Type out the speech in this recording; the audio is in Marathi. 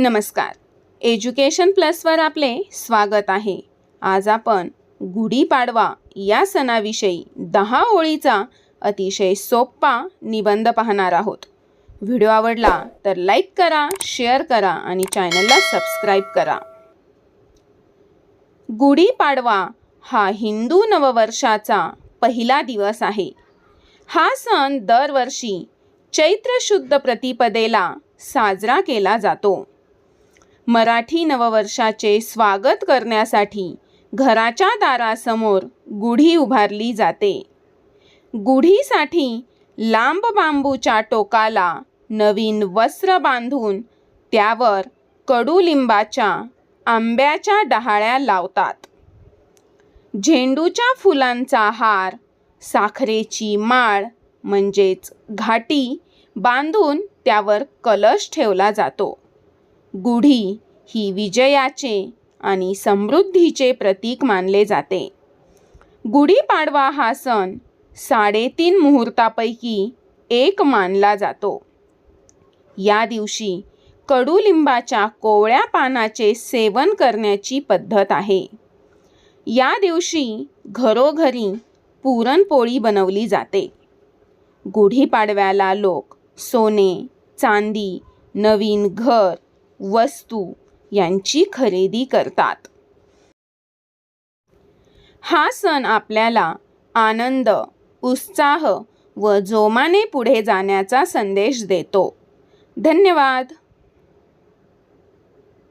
नमस्कार. एज्युकेशन प्लसवर आपले स्वागत आहे. आज आपण गुढीपाडवा या सणाविषयी दहा ओळीचा अतिशय सोप्पा निबंध पाहणार आहोत. व्हिडिओ आवडला तर लाईक करा शेअर करा आणि चॅनलला सबस्क्राईब करा. गुढीपाडवा हा हिंदू नववर्षाचा पहिला दिवस आहे. हा सण दरवर्षी चैत्र शुद्ध प्रतिपदेला साजरा केला जातो. मराठी नववर्षाचे स्वागत करण्यासाठी घराच्या दारासमोर गुढी उभारली जाते. गुढीसाठी लांब बांबूच्या टोकाला नवीन वस्त्र बांधून त्यावर कडुलिंबाच्या आंब्याच्या डहाळ्या लावतात. झेंडूच्या फुलांचा हार साखरेची माळ म्हणजेच घाटी बांधून त्यावर कलश ठेवला जातो. गुढी ही विजयाचे आणि समृद्धीचे प्रतीक मानले जाते. गुढीपाडवा हा सण साडेतीन मुहूर्तापैकी एक मानला जातो. या दिवशी कडुलिंबाच्या कोवळ्या पानाचे सेवन करण्याची पद्धत आहे. या दिवशी घरोघरी पुरणपोळी बनवली जाते. गुढीपाडव्याला लोक सोने चांदी नवीन घर वस्तू यांची खरेदी करतात. हा सण आपल्याला आनंद उत्साह व जोमाने पुढे जाण्याचा संदेश देतो. धन्यवाद!